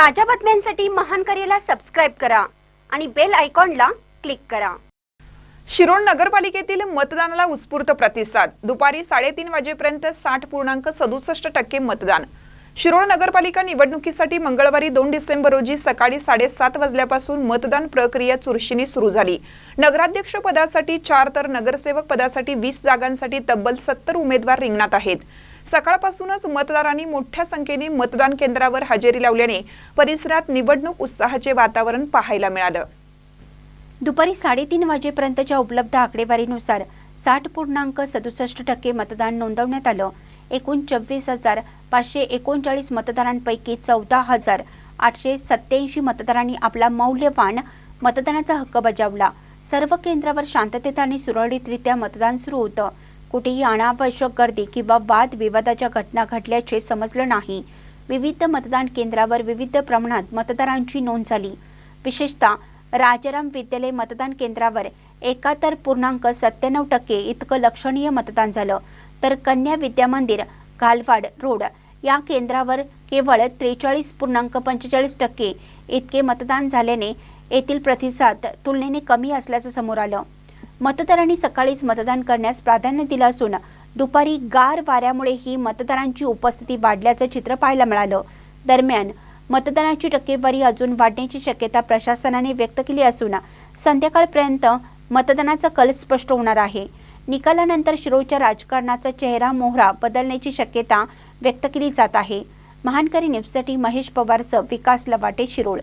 ताज्या बातम्यांसाठी महान करेला सबस्क्राईब करा आणि बेल आयकॉनला क्लिक करा. शिरोळ नगरपालिकेतील मतदानाला उत्स्फूर्त प्रतिसाद. दुपारी साडेतीन वाजेपर्यंत साठ पूर्णांक सदुसष्ट टक्के मतदान. शिरोळ नगरपालिका निवडणुकीसाठी मंगळवारी दोन डिसेंबर रोजी सकाळी साडेसात वाजल्यापासून मतदान प्रक्रिया चुरशीने सुरू झाली. नगराध्यक्ष पदासाठी चार तर नगरसेवक पदासाठी वीस जागांसाठी तब्बल सत्तर उमेदवार रिंगणात आहेत. सकाळपासूनच मतदारांनी मोठ्या संख्येने मतदान केंद्रावर हजेरी लावल्याने परिसरात निवडणूक उत्साहाचे वातावरण पाहायला मिळालं. दुपारी साडेतीन वाजेपर्यंतच्या उपलब्ध आकडेवारीनुसार साठ पूर्णांक सदुसष्ट टक्के मतदान नोंदवण्यात आलं. एकूण चव्वीस हजार पाचशे एकोणचाळीस मतदारांपैकी चौदा हजार आठशे सत्याऐंशी मतदारांनी आपला मौल्यवान मतदानाचा हक्क बजावला. सर्व केंद्रावर शांततेत आणि सुरळीतरित्या मतदान सुरू होतं. कुठेही अनावश्यक गर्दी किंवा वाद विवादाच्या घटना घडल्याचे समजलं नाही. विविध मतदान केंद्रावर विविध प्रमाणात मतदारांची नोंद झाली. विशेषतः राजाराम विद्यालय मतदान केंद्रावर एकाहत्तर पूर्णांक सत्त्याण्णव टक्के इतकं लक्षणीय मतदान झालं. तर कन्या विद्या मंदिर घालवाड रोड या केंद्रावर केवळ त्रेचाळीस पूर्णांक पंचेचाळीस टक्के इतके मतदान झाल्याने येथील प्रतिसाद तुलनेने कमी असल्याचं समोर आलं. मतदारांनी सकाळीच मतदान करण्यास प्राधान्य दिलं असून दुपारी गार वाऱ्यामुळे ही मतदारांची उपस्थिती वाढल्याचं चित्र पाहायला मिळालं. दरम्यान मतदानाची टक्केवारी अजून वाढण्याची शक्यता प्रशासनाने व्यक्त केली असून संध्याकाळपर्यंत मतदानाचा कल स्पष्ट होणार आहे. निकालानंतर शिरोच्या राजकारणाचा चेहरा मोहरा बदलण्याची शक्यता व्यक्त केली जात आहे. महानकरी न्यूजसाठी महेश पवारसह विकास लवाटे शिरोळ.